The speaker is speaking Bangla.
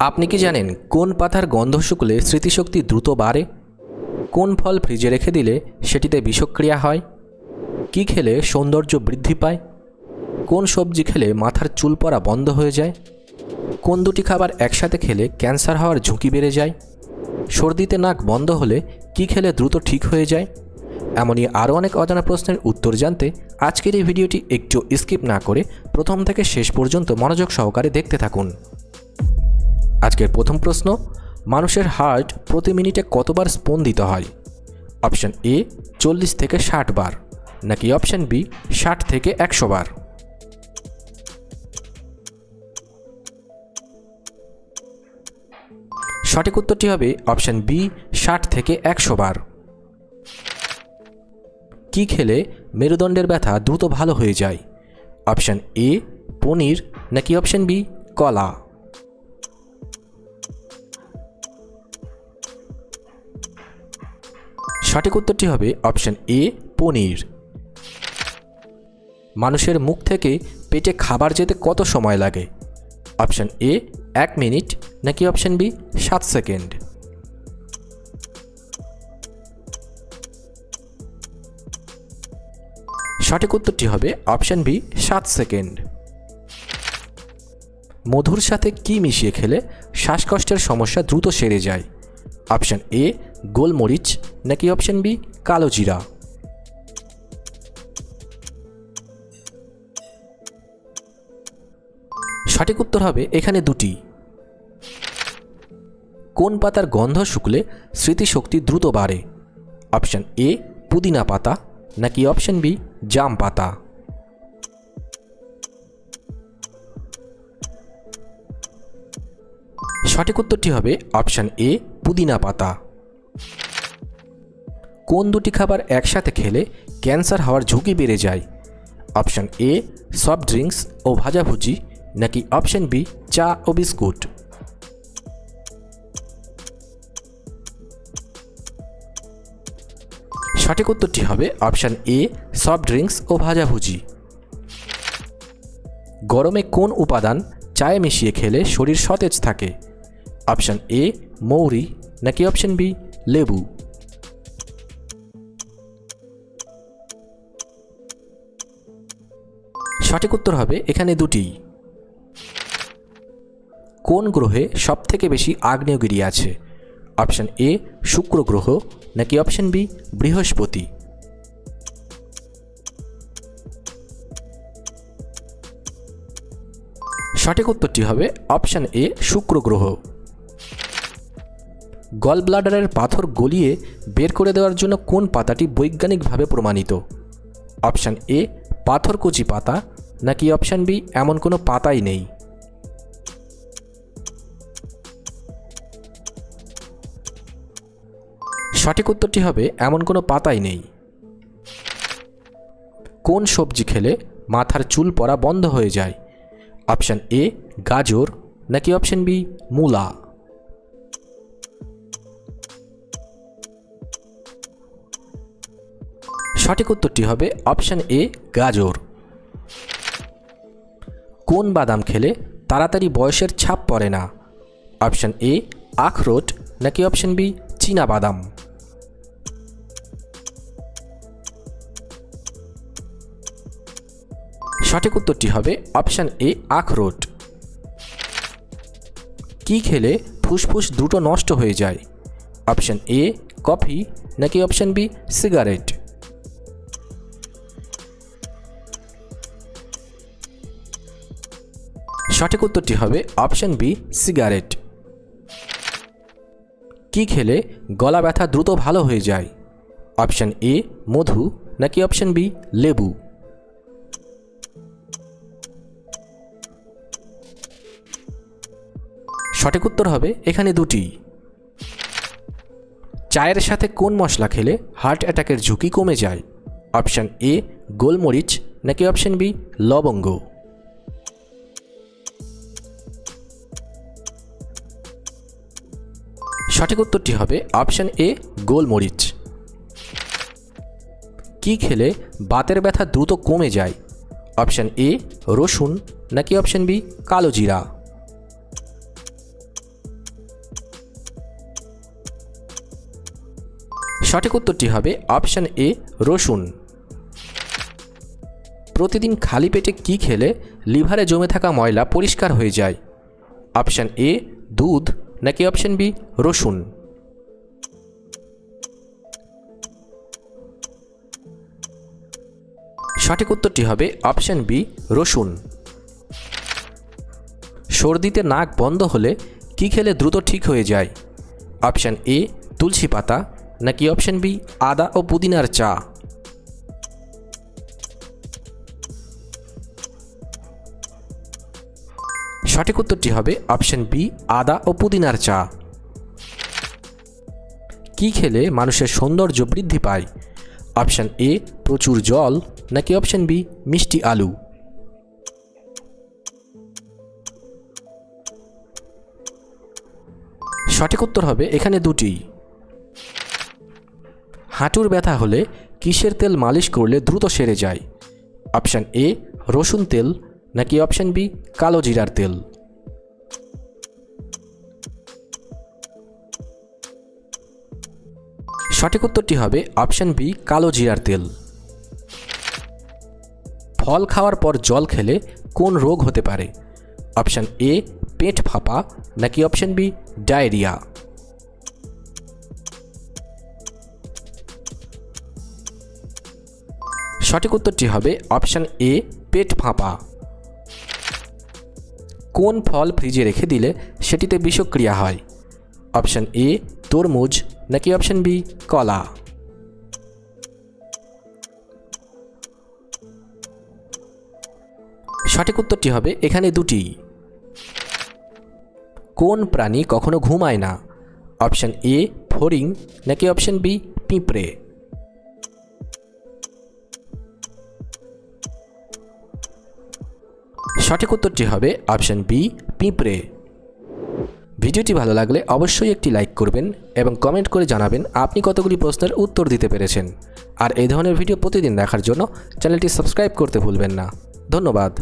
আপনি কি জানেন কোন পাতার গন্ধ শুকলে স্মৃতিশক্তি দ্রুত বাড়ে? কোন ফল ফ্রিজে রেখে দিলে সেটিতে বিষক্রিয়া হয়? কি খেলে সৌন্দর্য বৃদ্ধি পায়? কোন সবজি খেলে মাথার চুল পড়া বন্ধ হয়ে যায়? কোন দুটি খাবার একসাথে খেলে ক্যান্সার হওয়ার ঝুঁকি বেড়ে যায়? সর্দিতে নাক বন্ধ হলে কি খেলে দ্রুত ঠিক হয়ে যায়? এমনই আরও অনেক অজানা প্রশ্নের উত্তর জানতে আজকের এই ভিডিওটি একটু স্কিপ না করে প্রথম থেকে শেষ পর্যন্ত মনোযোগ সহকারে দেখতে থাকুন। আজকের প্রথম প্রশ্ন, মানুষের হার্ট প্রতি মিনিটে কতবার স্পন্দিত হয়? অপশন এ চল্লিশ থেকে ষাট বার, নাকি অপশন বি ষাট থেকে একশো বার? সঠিক উত্তরটি হবে অপশন বি ষাট থেকে একশো বার। কি খেলে মেরুদণ্ডের ব্যথা দ্রুত ভালো হয়ে যায়? অপশন এ পনির, নাকি অপশন বি কলা? সঠিক উত্তরটি হবে অপশন এ, পনির। মানুষের মুখ থেকে পেটে খাবার যেতে কত সময় লাগে? অপশন এ, এক মিনিট, নাকি অপশন বি, সাত সেকেন্ড? সঠিক উত্তরটি হবে অপশন বি, সাত সেকেন্ড। মধুর সাথে কি মিশিয়ে খেলে শ্বাসকষ্টের সমস্যা দ্রুত সেরে যায়? অপশন এ গোলমরিচ নাকি অপশন বি কালো জিরা? সঠিক উত্তর হবে এখানে দুটি। কোন পাতার গন্ধ শুকলে স্মৃতিশক্তি দ্রুত বাড়ে? অপশন এ পুদিনা পাতা, নাকি অপশন বি জাম পাতা? সঠিক উত্তরটি হবে অপশন এ পুদিনা পাতা। কোন দুটি খাবার একসাথে খেলে ক্যান্সার হওয়ার ঝুঁকি বেড়ে যায়? অপশন এ, সফট ড্রিঙ্কস ও ভাজাভুজি নাকি অপশন বি, চা ও বিস্কুট? সঠিক উত্তরটি হবে অপশন এ, সফট ড্রিঙ্কস ও ভাজাভুজি গরমে কোন উপাদান চায়ে মিশিয়ে খেলে শরীর সতেজ থাকে? অপশন এ, মৌরি, নাকি অপশন বি লেবু। সঠিক উত্তর হবে এখানে দুটি। কোন গ্রহে সবথেকে বেশি আগ্নেয়গিরি আছে? অপশন এ, শুক্র গ্রহ, নাকি অপশন বি, বৃহস্পতি? সঠিক উত্তরটি হবে অপশন এ, শুক্র গ্রহ। গল ব্লাডারের পাথর গলিয়ে বের করে দেওয়ার জন্য কোন পাতাটি বৈজ্ঞানিকভাবে প্রমাণিত? অপশান এ পাথরকুচি পাতা। নাকি অপশান বি এমন কোনো পাতাই নেই? সঠিক উত্তরটি হবে, এমন কোনো পাতাই নেই। কোন সবজি খেলে মাথার চুল পড়া বন্ধ হয়ে যায়? অপশন এ গাজর। নাকি অপশন বি মূলা? সঠিক উত্তরটি হবে অপশান এ, গাজর। কোন বাদাম খেলে তাড়াতাড়ি বয়সের ছাপ পড়ে না? অপশান এ, আখরোট, নাকি অপশান বি, চীনা বাদাম? সঠিক উত্তরটি হবে অপশান এ, আখরোট। কি খেলে ফুসফুস দ্রুত নষ্ট হয়ে যায়? অপশান এ, কফি, নাকি অপশান বি, সিগারেট? সঠিক উত্তরটি হবে অপশন বি, সিগারেট। কি খেলে গলা ব্যথা দ্রুত ভালো হয়ে যায়? অপশন এ, মধু, নাকি অপশন বি, লেবু? সঠিক উত্তর হবে এখানে দুটি। চায়ের সাথে কোন মশলা খেলে হার্ট অ্যাটাকের ঝুঁকি কমে যায়? অপশন এ, গোলমরিচ, নাকি অপশন বি, লবঙ্গ? সঠিক উত্তরটি হবে অপশান এ, গোলমরিচ। কি খেলে বাতের ব্যথা দ্রুত কমে যায়? অপশান এ, রসুন, নাকি অপশান বি, কালো জিরা? সঠিক উত্তরটি হবে অপশান এ, রসুন। প্রতিদিন খালি পেটে কি খেলে লিভারে জমে থাকা ময়লা পরিষ্কার হয়ে যায়? অপশান এ, দুধ। নাকি অপশন বি রসুন। সঠিক উত্তরটি হবে অপশন বি রসুন। সর্দিতে নাক বন্ধ হলে কি খেলে দ্রুত ঠিক হয়ে যায়? অপশন এ তুলসী পাতা। নাকি অপশন বি আদা ও পুদিনার চা? সঠিক উত্তরটি হবে অপশন বি, আদা ও পুদিনার চা। কি খেলে মানুষের সৌন্দর্য বৃদ্ধি পায়? অপশান এ, প্রচুর জল, নাকি অপশান বি, মিষ্টি আলু? সঠিক উত্তর হবে এখানে দুটি। হাঁটুর ব্যথা হলে কিসের তেল মালিশ করলে দ্রুত সেরে যায়? অপশান এ, রসুন তেল নাকি অপশান বি, কালো জিরার তেল? সঠিক উত্তরটি হবে অপশান বি, কালো জিরার তেল। ফল খাওয়ার পর জল খেলে কোন রোগ হতে পারে? অপশান এ, পেট ফাঁপা, নাকি অপশান বি, ডায়রিয়া? সঠিক উত্তরটি হবে অপশান এ, পেট ফাঁপা। কোন ফল ফ্রিজে রেখে দিলে সেটিতে বিষক্রিয়া হয়? অপশান এ, তরমুজ, নাকি অপশান বি, কলা? সঠিক উত্তরটি হবে এখানে দুটি। কোন প্রাণী কখনো ঘুমায় না? অপশান এ, ফড়িং, নাকি অপশান বি, পিঁপড়ে? সঠিক উত্তরটি হবে অপশান বি, পিঁপড়ে। ভিডিওটি ভালো লাগলে অবশ্যই একটি লাইক করবেন এবং কমেন্ট করে জানাবেন আপনি কতগুলি প্রশ্নের উত্তর দিতে পেরেছেন। আর এই ধরনের ভিডিও প্রতিদিন দেখার জন্য চ্যানেলটি সাবস্ক্রাইব করতে ভুলবেন না। ধন্যবাদ।